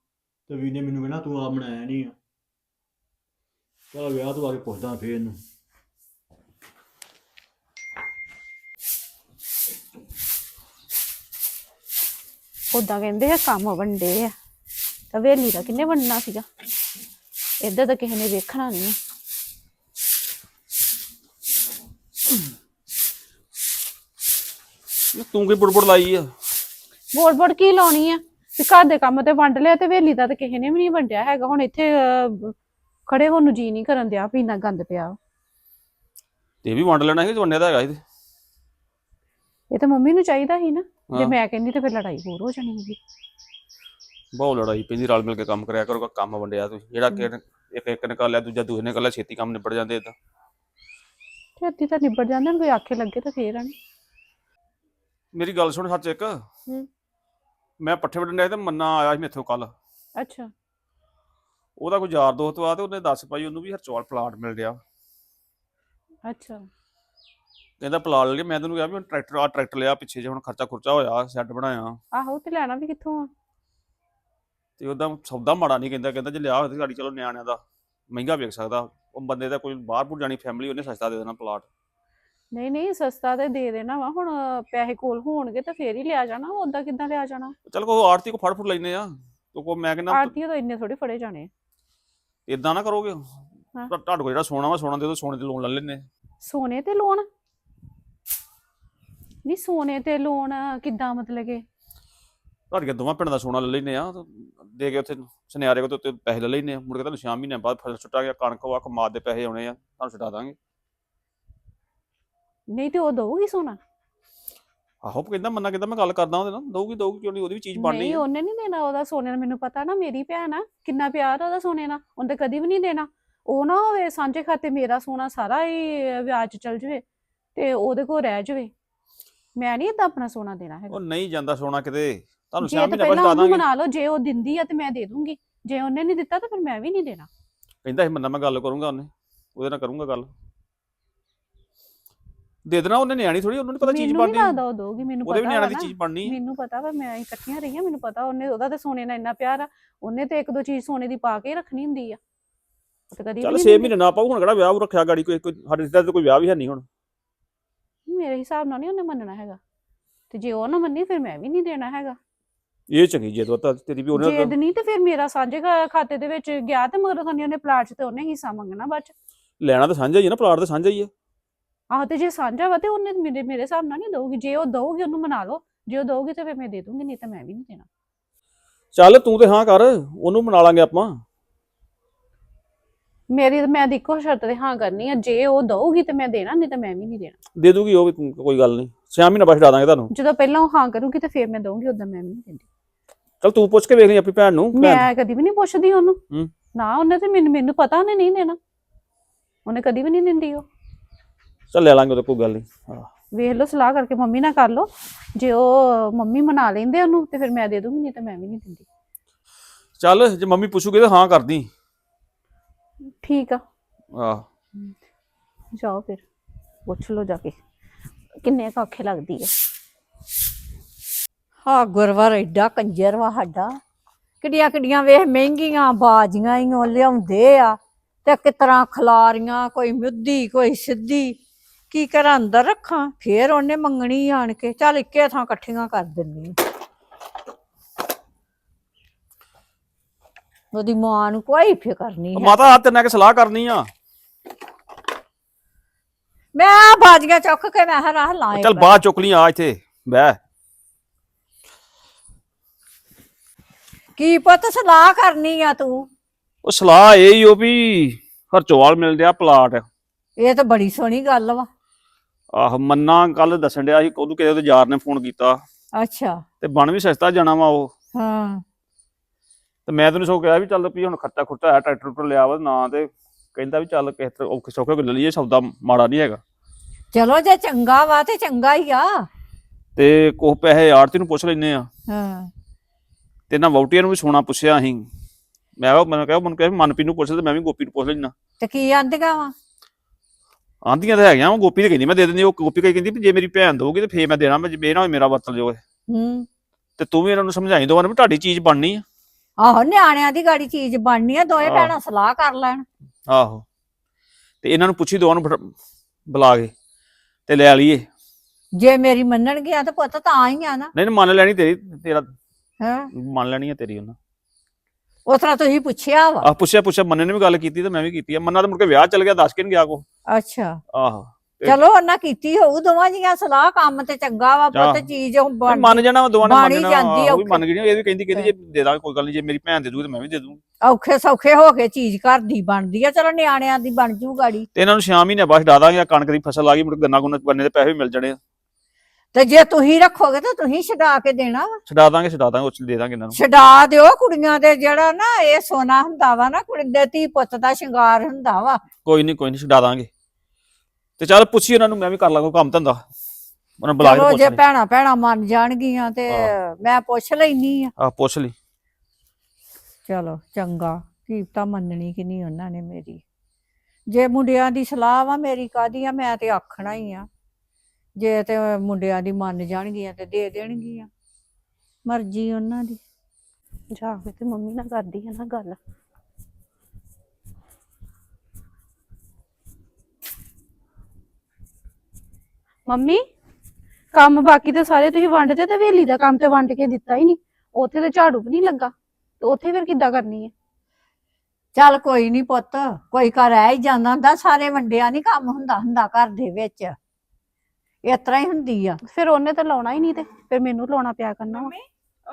[SPEAKER 1] ਤੇ ਵੀ ਨੇ ਮੈਨੂੰ ਕਹਿਣਾ ਤੂੰ ਆਪ ਬਣਾਇਆ ਨਹੀਂ ਆ। ਚਲ ਵਿਆਹ ਤੋਂ ਕੇ ਪੁੱਛਦਾ ਫੇਰ ਇਹਨੂੰ।
[SPEAKER 3] ਉਦਾਂ ਕਹਿੰਦੇ ਆ ਕੰਮ ਵੰਡੇ ਆ। ਤਾਂ ਵੇਲੀ ਦਾ ਕਿੰਨੇ ਵੰਡਣਾ ਸੀਗਾ? ਇੱਧਰ ਤਾਂ ਕਿਸੇ ਨੇ ਵੇਖਣਾ ਨਹੀਂ।
[SPEAKER 4] ਤੂੰ ਕੀ ਬੁੜਬੁੜ ਲਾਈ ਆ?
[SPEAKER 3] ਬੋੜ ਬੋੜ ਕੀ ਲਾਉਣੀ ਆ? ਵੀ ਘਰ ਦੇ ਕੰਮ ਤੇ ਵੰਡ ਲਿਆ ਤੇ ਵੇਲੀ ਦਾ ਤਾਂ ਕਿਸੇ ਨੇ ਵੀ ਨਹੀਂ ਵੰਡਿਆ ਹੈਗਾ। ਹੁਣ ਇੱਥੇ ਅਹ, ਖੜੇ ਹੋਣ ਨੂੰ ਜੀ ਨਹੀਂ ਕਰਨ ਦਿਆ ਵੀ ਇੰਨਾ ਗੰਦ ਪਿਆ।
[SPEAKER 4] ਤੇ ਵੀ ਵੰਡ ਲੈਣਾ ਸੀ ਵੰਡਿਆ ਤਾਂ ਹੈਗਾ ਸੀ ਤੇ।
[SPEAKER 3] ਇਹ ਤਾਂ ਮੰਮੀ ਨੂੰ ਚਾਹੀਦਾ ਸੀ ਨਾ। ਜੇ
[SPEAKER 4] ਹਾਂ।
[SPEAKER 3] ਮੈਂ ਕਹਿੰਦੀ ਤਾਂ ਫਿਰ ਲੜਾਈ ਹੋਰ ਹੋ ਜਾਣੀ ਸੀ
[SPEAKER 4] ਬਹੁਤ ਲੜਾਈ ਪੈਂਦੀ ਰਲ ਮਿਲ ਕੇ ਕੰਮ ਕਰਿਆ ਕਰੋ ਕੰਮ ਵੰਡਿਆ ਤੁਸੀਂ। ਜਿਹੜਾ ਕਿ ਇੱਕ ਇੱਕ ਨੇ ਕਰ ਲਿਆ ਦੂਜਾ ਦੂਜੇ ਨੇ ਕਰ ਲਿਆ ਛੇਤੀ ਕੰਮ ਨਿਬੜ ਜਾਂਦੇ ਇਦਾਂ
[SPEAKER 3] ਤੇ ਅੱਧੀ ਤਾਂ ਨਿਬੜ ਜਾਂਦੇ ਨੇ ਕੋਈ ਆਖੇ ਲੱਗੇ ਤਾਂ ਫੇਰ ਆਣ
[SPEAKER 4] ਮੇਰੀ ਗੱਲ ਸੁਣ ਸੱਚ ਇੱਕ। ਮੈਂ ਪੱਠੇ ਵੰਡਣ ਡਿਆ ਸੀ ਤੇ ਮੰਨਾ ਆਇਆ ਸੀ ਮੇਥੋਂ ਕੱਲ
[SPEAKER 3] ਅੱਛਾ।
[SPEAKER 4] ਉਹਦਾ ਕੋਈ ਯਾਰ ਦੋਸਤ ਆ ਤੇ ਉਹਨੇ ਦੱਸ ਪਾਈ ਉਹਨੂੰ ਵੀ ਹਰਚੌਲ ਪਲਾਟ ਮਿਲ ਗਿਆ
[SPEAKER 3] ਅੱਛਾ।
[SPEAKER 4] ਕਹਿੰਦਾ ਪਲਾਟ ਲੈ ਮੈਂ ਤੈਨੂੰ ਕਿਹਾ ਵੀ ਹੁਣ ਟਰੈਕਟਰ ਆ ਟਰੈਕਟਰ ਲਿਆ ਪਿੱਛੇ ਜੇ ਹੁਣ ਖਰਚਾ ਖੁਰਚਾ ਹੋਇਆ ਸ਼ੈੱਡ ਬਣਾਇਆ।
[SPEAKER 3] ਆਹੋ ਤੇ ਲੈਣਾ ਵੀ ਕਿੱਥੋਂ ਆ?
[SPEAKER 4] ਤੇ ਉਹਦਾ ਸੌਦਾ ਮਾੜਾ ਨਹੀਂ ਕਹਿੰਦਾ। ਕਹਿੰਦਾ ਜੇ ਲਿਆ ਹੋਵੇ ਤੇ ਗਾੜੀ ਚਲੋ ਨਿਆਣਿਆਂ ਦਾ ਮਹਿੰਗਾ ਵੇਚ ਸਕਦਾ। ਉਹ ਬੰਦੇ ਦਾ ਕੋਈ ਬਾਹਰ ਬੁਰ ਜਾਣੀ ਫੈਮਿਲੀ ਉਹਨੇ ਸਸਤਾ ਦੇ ਦੇਣਾ ਪਲਾਟ।
[SPEAKER 3] ਨਹੀਂ ਨਹੀਂ ਸਸਤਾ ਤੇ ਦੇ ਦੇਣਾ ਵਾ ਹੁਣ ਪੈਸੇ ਕੋਲ ਹੋਣਗੇ ਤਾਂ ਫੇਰ ਹੀ ਲਿਆ ਜਾਣਾ ਉਦਾਂ ਕਿੱਦਾਂ ਲਿਆ ਜਾਣਾ?
[SPEAKER 4] ਚਲ ਕੋ ਆਰਤੀ ਕੋ ਫੜ ਫੁੜ ਲੈਨੇ ਆ ਤੋ ਕੋ ਮੈਂ ਕਹਿੰਦਾ
[SPEAKER 3] ਆਰਤੀ ਤਾਂ ਇੰਨੇ ਥੋੜੀ ਫੜੇ ਜਾਣੇ
[SPEAKER 4] ਇਦਾਂ ਨਾ ਕਰੋਗੇ। ਤੁਹਾ- ਤੁਹਾਡੇ ਕੋਲ ਜਿਹੜਾ ਸੋਨਾ ਵਾ ਸੋਨਾ ਦੇ ਦੋ ਸੋਨੇ ਦੇ ਲੋਨ ਲੈ ਲੈਨੇ
[SPEAKER 3] ਸੋਨੇ ਤੇ ਲੋਨ ਨਹੀਂ ਸੋਨੇ ਤੇ ਲੋਨ ਕਿੱਦਾਂ ਮਤਲਬ ਕਿ?
[SPEAKER 4] ਤੁਹਾਡੀਆਂ ਦੋਵਾਂ ਪਿੰਡ ਦਾ ਸੋਨਾ ਲੈ ਲੈਨੇ ਆ ਤੇ ਦੇ ਕੇ ਉੱਥੇ ਸੁਨਿਆਰੇ ਕੋਲ ਤੇ ਉੱਤੇ ਪੈਸੇ ਲੈ ਲੈਨੇ ਆ। ਮੁੜ ਕੇ ਤੁਹਾਨੂੰ 6 ਮਹੀਨਿਆਂ ਬਾਅਦ ਫਸਲ ਛੁੱਟਾ ਗਿਆ ਕਣਕ ਵਾ ਕਮਾਦ ਦੇ ਪੈਸੇ ਆਉਣੇ ਆ ਤੁਹਾਨੂੰ ਛੁੱਟਾ ਦਾਂਗੇ।
[SPEAKER 3] ਨਹੀਂ ਤੇ ਉਹ ਦਊਗੀ ਸੋਨਾ?
[SPEAKER 4] ਆਹੋ ਕਹਿੰਦਾ ਮੰਨਾ ਕਹਿੰਦਾ ਮੈਂ ਗੱਲ ਕਰਦਾ ਉਹਦੇ ਨਾਲ ਦਊਗੀ ਦਊਗੀ ਕਿਉਂ ਨਹੀਂ ਉਹਦੀ ਵੀ ਚੀਜ਼ ਬਣਨੀ
[SPEAKER 3] ਨਹੀਂ ਉਹਨੇ ਨਹੀਂ ਦੇਣਾ ਉਹਦਾ ਸੋਨੇ ਨਾਲ ਮੈਨੂੰ ਪਤਾ ਨਾ ਮੇਰੀ ਭੈਣ ਆ ਕਿੰਨਾ ਪਿਆਰ ਆ ਉਹਦਾ ਸੋਨੇ ਨਾਲ ਉਹਨੇ ਕਦੀ ਵੀ ਨਹੀਂ ਦੇਣਾ। ਉਹ ਨਾ ਹੋਵੇ ਸਾਂਝੇ ਖਾਤੇ ਮੇਰਾ ਸੋਨਾ ਸਾਰਾ ਹੀ ਵਿਆਜ 'ਚ ਚਲ ਜਵੇ ਤੇ ਉਹਦੇ ਕੋਲ ਰਹਿ ਜਵੇ। ਮੈਂ ਨਹੀਂ ਏਦਾਂ ਆਪਣਾ ਸੋਨਾ ਦੇਣਾ ਹੈਗਾ।
[SPEAKER 4] ਉਹ ਨਹੀਂ ਜਾਂਦਾ ਸੋਨਾ ਕਿਤੇ ਤੁਹਾਨੂੰ 6
[SPEAKER 3] ਜੇ ਤੇ
[SPEAKER 4] ਮਹੀਨਿਆਂ ਬਾਅਦ
[SPEAKER 3] ਪਹਿਲਾਂ
[SPEAKER 4] ਛੁੱਟਾ
[SPEAKER 3] ਉਹਨੂੰ
[SPEAKER 4] ਦਾਂਗੇ।
[SPEAKER 3] ਮਨਾ ਲਓ ਜੇ ਉਹ ਦਿੰਦੀ ਆ ਤੇ ਮੈਂ ਦੇ ਦੂੰਗੀ ਜੇ ਉਹਨੇ ਨਹੀਂ ਦਿੱਤਾ ਤਾਂ ਫਿਰ ਮੈਂ ਵੀ ਨਹੀਂ ਦੇਣਾ।
[SPEAKER 4] ਕਹਿੰਦਾ ਸੀ ਮੰਨਾ ਮੈਂ ਗੱਲ ਕਰੂੰਗਾ ਉਹਨੇ ਉਹਦੇ ਨਾਲ ਕਰੂੰਗਾ ਗੱਲ। ਦੇ ਦੇਣਾ ਉਹਨੇ ਨਿਆਣੀ ਥੋੜੀ ਉਹਨੂੰ ਨੀ ਪਤਾ ਚੀਜ਼
[SPEAKER 3] ਮੈਨੂੰ ਨਹੀਂ
[SPEAKER 4] ਬਣਨੀ
[SPEAKER 3] ਲੱਗਦਾ ਉਹ ਦਊਗੀ ਮੈਨੂੰ
[SPEAKER 4] ਉਹਦੇ ਵੀ
[SPEAKER 3] ਪਤਾ
[SPEAKER 4] ਨਿਆਣੇ ਦੀ ਚੀਜ਼ ਬਣਨੀ।
[SPEAKER 3] ਮੈਨੂੰ ਪਤਾ ਵਾ ਮੈਂ ਇਕੱਠੀਆਂ ਰਹੀਆਂ ਮੈਨੂੰ ਪਤਾ ਉਹਨੇ ਉਹਦਾ ਤੇ ਸੋਨੇ ਨਾਲ ਇੰਨਾ ਪਿਆਰ ਆ ਉਹਨੇ ਤੇ ਇੱਕ ਦੋ ਚੀਜ਼ ਸੋਨੇ ਦੀ ਪਾ ਕੇ ਹੀ ਰੱਖਣੀ ਹੁੰਦੀ ਆ। ਉਹ ਤੇ ਕਦੀ
[SPEAKER 4] ਚੱਲ
[SPEAKER 3] ਵੀ
[SPEAKER 4] 6
[SPEAKER 3] ਨਹੀਂ
[SPEAKER 4] ਮਹੀਨੇ ਨਾ ਪਾਉ ਹੁਣ ਕਿਹੜਾ ਵਿਆਹ ਰੱਖਿਆ ਗਾੜੀ ਕੋਈ ਕੋਈ ਸਾਡੇ ਰਿਸ਼ਤੇ ਤੇ ਕੋਈ ਵਿਆਹ ਵੀ ਹੈ ਨਹੀਂ ਹੁਣ।
[SPEAKER 3] ਮੇਰੇ ਹਿਸਾਬ ਨਾਲ ਨਹੀਂ ਉਹਨੇ ਮੰਨਣਾ ਹੈਗਾ। ਤੇ ਜੇ ਉਹ ਨਾ ਮੰਨੀ ਫਿਰ ਮੈਂ ਵੀ ਨਹੀਂ ਦੇਣਾ ਹੈਗਾ।
[SPEAKER 4] ਇਹ ਚੰਗੀ ਜੇ ਤਾਂ ਤੇਰੀ ਵੀ ਉਹਨੇ
[SPEAKER 3] ਜੇ ਨਹੀਂ ਤੇ ਫਿਰ ਮੇਰਾ ਸਾਂਝੇ ਖਾ- ਖਾਤੇ ਦੇ ਵਿੱਚ ਗਿਆ ਤੇ ਮਗਰ ਖਾਨੀ ਉਹਨੇ ਪਲਾਟ 'ਚ ਤੇ ਉਹਨੇ ਹਿੱਸਾ ਮੰਗਣਾ ਬਾਅਦ 'ਚ।
[SPEAKER 4] ਲੈਣਾ ਤਾਂ ਸਾਂਝਾ ਹੀ ਆ ਨਾ ਪਲਾਟ ਤਾਂ ਸਾਂਝਾ ਹੀ ਆ।
[SPEAKER 3] ਆਹ ਤੇ ਜੇ ਸਾਂਝਾ ਵਾ ਤੇ ਉਹਨੇ ਮੇਰੇ ਮੇਰੇ ਹਿਸਾਬ ਨਾਲ ਨਹੀਂ ਦਊਗੀ। ਜੇ ਉਹ ਦਊਗੀ ਉਹਨੂੰ ਮਨਾ ਲਓ। ਜੇ ਉਹ ਦਊਗੀ ਤੇ ਫਿਰ ਮੈਂ ਦੇ ਦੂੰਗੀ ਨਹੀਂ ਤਾਂ ਮੈਂ ਵੀ ਨਹੀਂ ਦੇਣਾ।
[SPEAKER 4] ਚੱਲ ਤੂੰ ਤੇ ਹਾਂ ਕਰ ਉਹਨੂੰ ਮਨਾ ਲਾਂਗੇ ਆਪਾਂ।
[SPEAKER 3] ਮੇਰੀ ਮੈਂ ਇੱਕੋ ਸ਼ਰਤ ਤੇ ਹਾਂ ਕਰਨੀ ਆ ਜੇ ਉਹ ਦਊਗੀ ਤੇ ਮੈਂ ਦੇਣਾ ਨਹੀਂ ਤਾਂ ਮੈਂ ਵੀ ਨਹੀਂ ਦੇਣਾ।
[SPEAKER 4] ਦੇ ਦੂਗੀ ਉਹ ਵੀ ਤੂੰ- ਕੋਈ ਗੱਲ ਨਹੀਂ। 6 ਮਹੀਨੇ ਬਾਅਦ ਛਡਾ ਦਾਂਗੇ ਤੁਹਾਨੂੰ।
[SPEAKER 3] ਜਦੋਂ ਪਹਿਲਾਂ ਉਹ ਹਾਂ ਕਰੂਗੀ ਤੇ ਫਿਰ ਮੈਂ ਦਊਂਗੀ ਉਦੋਂ ਮੈਂ ਵੀ ਨਹੀਂ ਦਿੰਦੀ।
[SPEAKER 4] ਚੱਲ ਤੂੰ ਪੁੱਛ ਕੇ ਵੇਖ ਲਈ ਆਪਣੀ ਭੈਣ ਨੂੰ ਭੈਣ
[SPEAKER 3] ਮੈਂ ਕਦੀ ਵੀ ਨਹੀਂ ਪੁੱਛਦੀ ਉਹਨੂੰ।
[SPEAKER 4] ਹੂੰ।
[SPEAKER 3] ਨਾ ਉਹਨੇ ਤੇ ਮੈਨੂੰ ਮੈਨੂੰ ਪਤਾ ਉਹਨੇ ਨਹੀਂ ਦੇਣਾ। ਉਹਨੇ ਕਦੀ ਵੀ ਨਹੀਂ ਦਿੰਦੀ ਉਹ।
[SPEAKER 4] ਚੱਲ ਲੈ ਲਾਂਗੇ ਉਹਦੇ ਕੋਈ ਗੱਲ ਨਹੀਂ। ਹਾਂ।
[SPEAKER 3] ਵੇਖ ਲਓ ਸਲਾਹ ਕਰਕੇ ਮੰਮੀ ਨਾਲ ਕਰ ਲਓ। ਜੇ ਉਹ ਮੰਮੀ ਮਨਾ ਲੈਂਦੇ ਉਹਨੂੰ ਤੇ ਫਿਰ ਮੈਂ ਦੇ ਦੂੰਗੀ ਨਹੀਂ ਤਾਂ ਮੈਂ ਵੀ ਨਹੀਂ ਦਿੰਦੀ।
[SPEAKER 4] ਚੱਲ ਜੇ ਮੰਮੀ ਪੁੱਛੂਗੀ ਤਾਂ ਹਾਂ ਕਰਦੀ।
[SPEAKER 3] ਠੀਕ ਆ।
[SPEAKER 4] ਆਹ।
[SPEAKER 3] ਜਾਓ ਫਿਰ। ਪੁੱਛ ਲਓ ਜਾ ਕੇ। ਕਿੰਨੇ ਔਖੇ ਲੱਗਦੀ ਹੈ
[SPEAKER 5] ਹਾਂ ਗੁਰਵਰ ਐਡਾ ਕੰਜਰ ਵਾ ਸਾਡਾ। ਕਿੱਡੀਆਂ ਕਿੱਡੀਆਂ ਵੇਖ ਮਹਿੰਗੀਆਂ ਬਾਜੀਆਂ ਹੀ ਉਹ ਲਿਆਉਂਦੇ ਆ। ਤੇ ਕਿਤਰਾ ਖਲਾਰੀਆਂ ਕੋਈ ਮੁੱਦੀ ਕੋਈ ਸਿੱਧੀ। ਕੀ ਕਰਾਂ ਅੰਦਰ ਰੱਖਾਂ? ਫੇਰ ਉਹਨੇ ਮੰਗਣੀ ਆਣ ਕੇ। ਚੱਲ ਇੱਕੇ ਥਾਂ ਇਕੱਠੀਆਂ ਕਰ ਦਿੰਨੀ ਆਂ। ਉਹਦੀ ਮਾਂ ਨੂੰ ਕੋਈ ਫਿਕਰ ਨਹੀਂ ਹੈ।
[SPEAKER 4] ਮਾਤਾ ਆ ਤੇਰੇ ਨਾਲ ਕਿ ਸਲਾਹ ਕਰਨੀ ਆ।
[SPEAKER 5] ਮੈਂ ਆਹ ਬਾਜੀਆਂ ਚੁੱਕ ਕੇ ਮੈਂ ਹਰਾ ਲਾਏ
[SPEAKER 4] ਚੱਲ ਬਾਹਰ ਚੁੱਕ ਲਈ ਆ ਇੱਥੇ। ਬਹਿ।
[SPEAKER 5] ਕੀ ਪੁੱਤ ਸਲਾਹ ਕਰਨੀ ਆ ਤੂੰ?
[SPEAKER 4] ਉਹ ਸਲਾਹ ਇਹ ਹੀ ਉਹ ਵੀ ਹਰਚੋਵਾਲ ਮਿਲ ਰਿਹਾ ਪਲਾਟ।
[SPEAKER 5] ਇਹ ਤਾਂ ਬੜੀ ਸੋਹਣੀ ਗੱਲ ਵਾ।
[SPEAKER 4] ਆਹ ਮੰਨਾ ਕੱਲ ਦੱਸਣ ਡਿਆ ਸੀ ਉਹਨੂੰ ਕਿਸੇ ਉਹਦੇ ਯਾਰ ਨੇ ਫੋਨ ਕੀਤਾ।
[SPEAKER 5] ਅੱਛਾ।
[SPEAKER 4] ਤੇ ਬਣ ਵੀ ਸਸਤਾ ਜਾਣਾ ਵਾ ਉਹ।
[SPEAKER 5] ਹਾਂ।
[SPEAKER 4] ਤੇ ਮੈਂ ਤੈਨੂੰ ਸੋ ਕਿਹਾ ਵੀ ਚੱਲ ਵੀ ਹੁਣ ਖਰਚਾ ਖੁਰਚਾ ਹੈ ਟਰੈਕਟਰ ਟਰ ਲਿਆ ਵਾ ਨਾ ਤੇ ਕਹਿੰਦਾ ਵੀ ਚੱਲ ਕਿਸੇ ਤਰ੍ਹਾਂ ਔਖੇ ਸੌਖੇ ਲੈ ਲਈਏ ਸੌਦਾ ਮਾੜਾ ਨਹੀਂ ਹੈਗਾ।
[SPEAKER 5] ਚਲੋ ਜੇ ਚੰਗਾ ਵਾ ਤੇ ਚੰਗਾ ਹੀ ਆ।
[SPEAKER 4] ਤੇ ਕੋਹ ਪੈਸੇ ਆੜਤੀ ਨੂੰ ਪੁੱਛ ਲੈਨੇ ਆ।
[SPEAKER 5] ਹਾਂ।
[SPEAKER 4] ਤੇ ਨਾ ਵਹੁਟੀਆਂ ਨੂੰ ਵੀ ਸੋਨਾ ਪੁੱਛਿਆ ਅਸੀਂ। ਮੈਂ ਕਿਹਾ ਮੈਨੂੰ ਕਿਹਾ ਮੈਨੂੰ ਕਿਹਾ ਵੀ ਮਨਪ੍ਰੀਤ ਨੂੰ ਪੁੱਛ ਤੇ ਮੈਂ ਵੀ ਗੋਪੀ ਨੂੰ ਪੁੱਛ ਲੈਣਾ
[SPEAKER 5] ਤੇ ਕੀ ਆਂਦੀਆਂ ਵਾ?
[SPEAKER 4] ਆਂਦੀਆਂ ਤਾਂ ਹੈਗੀਆਂ ਉਹ ਗੋਪੀ ਤੇ ਕਹਿੰਦੀ ਮੈਂ ਦੇ ਦਿੰਦੀ ਉਹ ਗੋਪੀ ਕਹੀ ਕਹਿੰਦੀ ਵੀ ਜੇ ਮੇਰੀ ਭੈਣ ਦਊਗੀ ਤੇ ਫੇਰ ਮੈਂ ਦੇਣਾ ਮੈਂ ਜੇ ਨਾ ਹੋਏ ਮੇਰਾ ਵਰਤ ਲਿਓ
[SPEAKER 5] ਹੂੰ।
[SPEAKER 4] ਤੇ ਤੂੰ ਵੀ ਇਹਨਾਂ ਨੂੰ ਸਮਝਾਈ ਦੋ ਵੀ ਤੁਹਾਡੀ ਚੀਜ਼ ਬਣਨੀ ਆ।
[SPEAKER 5] ਆਹੋ ਨਿਆਣਿਆਂ ਦੀ ਗਾੜੀ ਚੀਜ਼ ਬਣਨੀ ਆ
[SPEAKER 4] ਆਹ।
[SPEAKER 5] ਭੈਣਾਂ ਸਲਾਹ ਕਰ ਲੈਣ।
[SPEAKER 4] ਆਹੋ। ਤੇ ਇਹਨਾਂ ਨੂੰ ਪੁੱਛੀ ਦੋਵਾਂ ਨੂੰ ਬਿਠਾ- ਬੁਲਾ ਕੇ ਤੇ ਲੈ ਲਈਏ
[SPEAKER 5] ਜੇ ਮੇਰੀ ਮੰਨਣਗੀਆਂ ਤਾਂ ਪੁੱਤ ਤਾਂ ਹੀ ਆ ਨਾ।
[SPEAKER 4] ਨਹੀਂ ਨਹੀਂ, ਮੰਨ ਲੈਣੀ ਤੇਰੀ ਤੇਰਾ
[SPEAKER 5] ਹਾਂ?
[SPEAKER 4] ਮੰਨ ਲੈਣੀ ਆ ਤੇਰੀ ਉਹਨਾਂ।
[SPEAKER 5] ਉਸ ਤਰ੍ਹਾਂ ਤੁਸੀਂ ਪੁੱਛਿਆ ਵਾ।
[SPEAKER 4] ਆਹ ਪੁੱਛਿਆ ਪੁੱਛਿਆ ਮੰਨੇ ਨੇ ਵੀ ਗੱਲ ਕੀਤੀ ਤੇ ਮੈਂ ਵੀ ਕੀਤੀ ਆ। ਮੰਨਾ ਤਾਂ ਮੁੜ ਕੇ ਵਿਆਹ ਚੱਲ ਗਿਆ ਦੱਸ ਕੇ ਨਹੀਂ ਗਿਆ ਕੋ
[SPEAKER 5] ਅੱਛਾ।
[SPEAKER 4] ਆਹੋ। ਤੇ-
[SPEAKER 5] ਚਲੋ ਉਹਨਾਂ ਕੀਤੀ ਹੋਊ ਦੋਵਾਂ ਜੀਆਂ ਸਲਾਹ ਕੰਮ ਤੇ ਚੰਗਾ ਵਾ ਪੁੱਤ
[SPEAKER 4] ਆਹ।
[SPEAKER 5] ਚੀਜ਼ ਉਹ ਬਣ
[SPEAKER 4] ਮੰਨ ਜਾਣਾ ਵਾ, ਦੋਵਾਂ ਨੇ ਮੰਨ ਜਾਣਾ
[SPEAKER 5] ਜਾਂਦੀ ਆ
[SPEAKER 4] ਉਹ ਵੀ। ਮੰਨ ਗਈ ਇਹ ਵੀ ਕਹਿੰਦੀ ਕਹਿੰਦੀ ਜੇ ਦੇ ਦਾਂਗੇ ਕੋਈ ਗੱਲ ਨਹੀਂ ਜੇ ਮੇਰੀ ਭੈਣ ਦੇ ਦੂ ਤੇ ਮੈਂ ਵੀ ਦੇ ਦੂੰ
[SPEAKER 5] ਔਖੇ ਸੌਖੇ ਹੋ ਕੇ ਚੀਜ਼ ਘਰ ਦੀ ਬਣਦੀ ਆ ਚਲੋ ਨਿਆਣਿਆਂ ਦੀ ਬਣ ਜੂ ਗਾੜੀ।
[SPEAKER 4] ਤੇ ਇਹਨਾਂ ਨੂੰ 6 ਮਹੀਨੇ ਬਾਅਦ ਛਡਾ ਦਾਂਗੇ ਆਹ ਕਣਕ ਦੀ ਫਸਲ ਆ ਗਈ ਮੁੜ ਕੇ ਗੰਨਾ ਗੁੰਨਾ ਬੰਨੇ ਦੇ ਪੈਸੇ ਵੀ ਮਿਲ ਜਾਣੇ ਆ।
[SPEAKER 5] ਤੇ ਜੇ ਤੁਸੀਂ ਰੱਖੋਗੇ ਤਾਂ ਤੁਸੀਂ ਛਡਾ ਕੇ ਦੇਣਾ ਵਾ।
[SPEAKER 4] ਛਡਾ ਦਾਂਗੇ ਛਡਾ ਦਾਂਗੇ ਉਸ ਦੇ ਦਾਂਗੇ ਇਹਨਾਂ ਨੂੰ।
[SPEAKER 5] ਛਡਾ ਦਿਓ ਕੁੜੀਆਂ ਦੇ ਜਿਹੜਾ ਨਾ ਇਹ ਸੋਨਾ ਹੁੰਦਾ ਵਾ ਨਾ ਕੁੜੀ ਦੇ ਧੀ ਪੁੱਤ ਦਾ ਸ਼ਿੰਗਾਰ ਹੁੰਦਾ ਵਾ।
[SPEAKER 4] ਕੋਈ ਨਹੀਂ ਕੋਈ ਨਹੀਂ ਛਡਾ ਦਾਂਗੇ। ਤੇ ਚੱਲ ਪੁੱਛੀ ਉਹਨਾਂ ਨੂੰ ਮੈਂ ਵੀ ਕਰ ਲਾਂਗਾ ਕੰਮ ਧੰਦਾ। ਉਹਨਾਂ ਨੂੰ ਬੁਲਾ ਕੇ
[SPEAKER 5] ਚਲੋ
[SPEAKER 4] ਪੁੱਛ
[SPEAKER 5] ਜੇ
[SPEAKER 4] ਲਈ
[SPEAKER 5] ਭੈਣਾ ਭੈਣਾ ਮੰਨ ਜਾਣਗੀਆਂ ਤੇ। ਮੈਂ ਪੁੱਛ ਲੈਣੀ ਆ।
[SPEAKER 4] ਆਹ ਪੁੱਛ ਲਈ।
[SPEAKER 5] ਚਲੋ ਚੰਗਾ। ਕੀਪਤਾ ਮੰਨਣੀ ਕਿ ਨਹੀਂ ਉਹਨਾਂ ਨੇ ਮੇਰੀ। ਜੇ ਮੁੰਡਿਆਂ ਦੀ ਸਲਾਹ ਵਾ ਮੇਰੀ ਕਾਦੀ ਆ? ਮੈਂ ਤੇ ਆਖਣਾ ਹੀ ਆ। ਜੇ ਤੇ ਮੁੰਡਿਆਂ ਦੀ ਮੰਨ ਜਾਣਗੀਆਂ ਤੇ ਦੇ ਦੇਣਗੀਆਂ। ਮਰਜ਼ੀ ਉਹਨਾਂ ਦੀ।
[SPEAKER 3] ਜਾ ਕੇ ਤੇ ਮੰਮੀ ਨਾਲ ਕਰਦੀ ਆ ਨਾ ਗੱਲ। ਮੰਮੀ ਕੰਮ ਬਾਕੀ ਤੇ ਸਾਰੇ ਤੁਸੀਂ ਵੰਡਦੇ ਤੇ ਵੇਲੀ ਦਾ ਕੰਮ ਤੇ ਵੰਡ ਕੇ ਦਿੱਤਾ ਹੀ ਨਹੀਂ। ਉੱਥੇ ਤੇ ਝਾੜੂ ਵੀ ਨਹੀਂ ਲੱਗਾ। ਤੇ ਉੱਥੇ ਫਿਰ ਕਿੱਦਾਂ ਕਰਨੀ ਹੈ
[SPEAKER 5] ਚੱਲ ਕੋਈ ਨਹੀਂ ਪੁੱਤ ਕੋਈ ਘਰ ਰਹਿ ਹੀ ਜਾਂਦਾ ਹੁੰਦਾ ਸਾਰੇ ਵੰਡਿਆ ਨਹੀਂ ਕੰਮ ਹੁੰਦਾ ਹੁੰਦਾ ਘਰ ਦੇ ਵਿੱਚ। ਇਸ ਤਰ੍ਹਾਂ ਹੀ ਹੁੰਦੀ ਆ।
[SPEAKER 3] ਫਿਰ ਉਹਨੇ ਤਾਂ ਲਾਉਣਾ ਹੀ ਨਹੀਂ ਤੇ ਫਿਰ ਮੈਨੂੰ ਲਾਉਣਾ ਪਿਆ ਕਰਨਾ। ਵਾ।
[SPEAKER 2] ਮੰਮੀ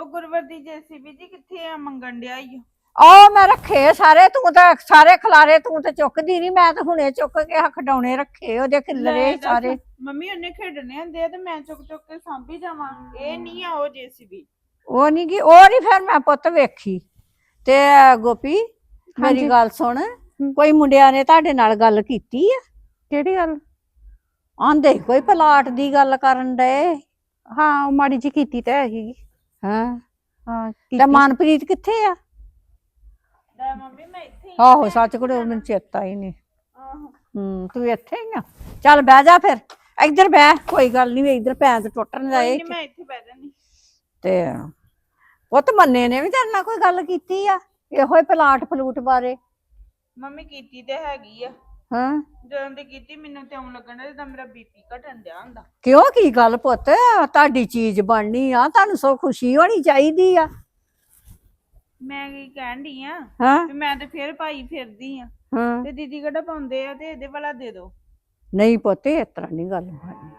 [SPEAKER 2] ਉਹ ਗੁਰਵਰ ਦੀ ਜੇਸੀਬੀ ਜੀ ਕਿੱਥੇ ਆ? ਮੰਗਣ ਡਿਆ ਈ ਓ?
[SPEAKER 5] ਆ ਮੈਂ ਰੱਖੇ ਸਾਰੇ ਤੂੰ ਤਾਂ ਸਾਰੇ ਖਲਾਰੇ ਤੂੰ ਤੇ ਚੁੱਕਦੀ ਨਹੀਂ ਮੈਂ ਤਾਂ ਹੁਣੇ ਚੁੱਕ ਕੇ ਆਹ ਖਡਾਉਣੇ ਰੱਖੇ ਉਹਦੇ
[SPEAKER 2] ਲੈ
[SPEAKER 5] ਖਿਲਰੇ
[SPEAKER 2] ਦੱਸ,
[SPEAKER 5] ਸਾਰੇ।
[SPEAKER 2] ਮੰਮੀ ਉਹਨੇ ਖੇਡਣੇ ਹੁੰਦੇ ਆ ਤੇ ਮੈਂ ਚੁੱਕ ਚੁੱਕ ਕੇ ਸਾਂਭੀ ਜਾਵਾਂ। ਇਹ ਨਹੀਂ ਆ ਉਹ ਜੇਸੀਬੀ।
[SPEAKER 5] ਉਹ ਨਹੀਂ ਗੀ ਉਹ ਨਹੀਂ ਫਿਰ ਮੈਂ ਪੁੱਤ ਵੇਖੀ। ਤੇ ਗੋਪੀ ਮੇਰੀ
[SPEAKER 3] ਹਾਂਜੀ।
[SPEAKER 5] ਗੱਲ ਸੁਣ ਕੋਈ ਮੁੰਡਿਆਂ ਨੇ ਤੁਹਾਡੇ ਨਾਲ ਗੱਲ ਕੀਤੀ ਆ?
[SPEAKER 3] ਕਿਹੜੀ ਗੱਲ?
[SPEAKER 5] ਆਂਦੇ ਕੋਈ ਪਲਾਟ ਦੀ ਗੱਲ ਕਰਨ ਡਏ?
[SPEAKER 3] ਹਾਂ ਉਹ ਮਾੜੀ ਜੀ ਕੀਤੀ ਤਾਂ ਹੈਗੀ
[SPEAKER 5] ਹਾਂ?
[SPEAKER 3] ਹਾਂ
[SPEAKER 5] ਤੇ
[SPEAKER 3] ਕੀਤੀ
[SPEAKER 5] ਮਨਪ੍ਰੀਤ ਕਿੱਥੇ ਆ?
[SPEAKER 2] ਲੈ ਮੰਮੀ ਮੈਂ ਇੱਥੇ ਹੀ
[SPEAKER 5] ਆਹੋ ਸੱਚ ਕੁੜੇ ਮੈਨੂੰ ਚੇਤਾ ਹੀ ਨਹੀਂ।
[SPEAKER 2] ਆਹੋ।
[SPEAKER 5] ਹੂੰ ਤੂੰ ਇੱਥੇ ਹੀ ਆ? ਚੱਲ ਬਹਿ ਜਾ ਫਿਰ। ਇੱਧਰ ਬਹਿ ਕੋਈ ਗੱਲ ਨਹੀਂ ਇੱਧਰ ਪੈਰ ਤੇ ਟੁੱਟਣ ਜਾਏ
[SPEAKER 2] ਨੀ, ਮੈਂ ਇੱਥੇ ਬਹਿ ਜਾਨੀ
[SPEAKER 5] ਤੇ ਪੁੱਤ ਮੰਨੇ ਨੇ ਵੀ ਤੇਰੇ ਨਾਲ ਕੋਈ ਗੱਲ ਕੀਤੀ ਆ? ਇਹੋ ਹੀ ਪਲਾਟ ਫਲੂਟ ਬਾਰੇ।
[SPEAKER 2] ਮੰਮੀ ਕੀਤੀ ਤੇ ਹੈਗੀ ਆ।
[SPEAKER 5] ਹਾਂ।
[SPEAKER 2] ਜਦੋਂ ਦੀ ਕੀਤੀ ਮੈਨੂੰ ਤੇ ਆਉਂ ਲੱਗਣਾ ਜਿੱਦਾਂ ਮੇਰਾ ਬੀਪੀ ਘਟਣ ਡਿਆ ਹੁੰਦਾ।
[SPEAKER 5] ਕਿਉਂ ਕੀ ਗੱਲ ਪੁੱਤ? ਤੁਹਾਡੀ ਚੀਜ਼ ਬਣਨੀ ਆ ਤੁਹਾਨੂੰ ਸੋ ਖੁਸ਼ੀ ਹੋਣੀ ਚਾਹੀਦੀ ਆ।
[SPEAKER 2] ਮੈਂ ਕੀ ਕਹਿਣ ਡਈ ਆ?
[SPEAKER 5] ਹਾਂ।
[SPEAKER 2] ਵੀ ਮੈਂ ਤੇ ਫੇਰ ਭਾਈ ਫਿਰਦੀ ਆ।
[SPEAKER 5] ਹਾਂ।
[SPEAKER 2] ਤੇ ਦੀਦੀ ਕਿਹੜਾ ਪਾਉਂਦੇ ਆ ਤੇ ਇਹਦੇ ਵਾਲਾ ਦੇ ਦਿਓ
[SPEAKER 5] ਨਹੀਂ ਪੁੱਤ ਇਸ ਤਰ੍ਹਾਂ ਨਹੀਂ ਗੱਲ ਬਣਨੀ।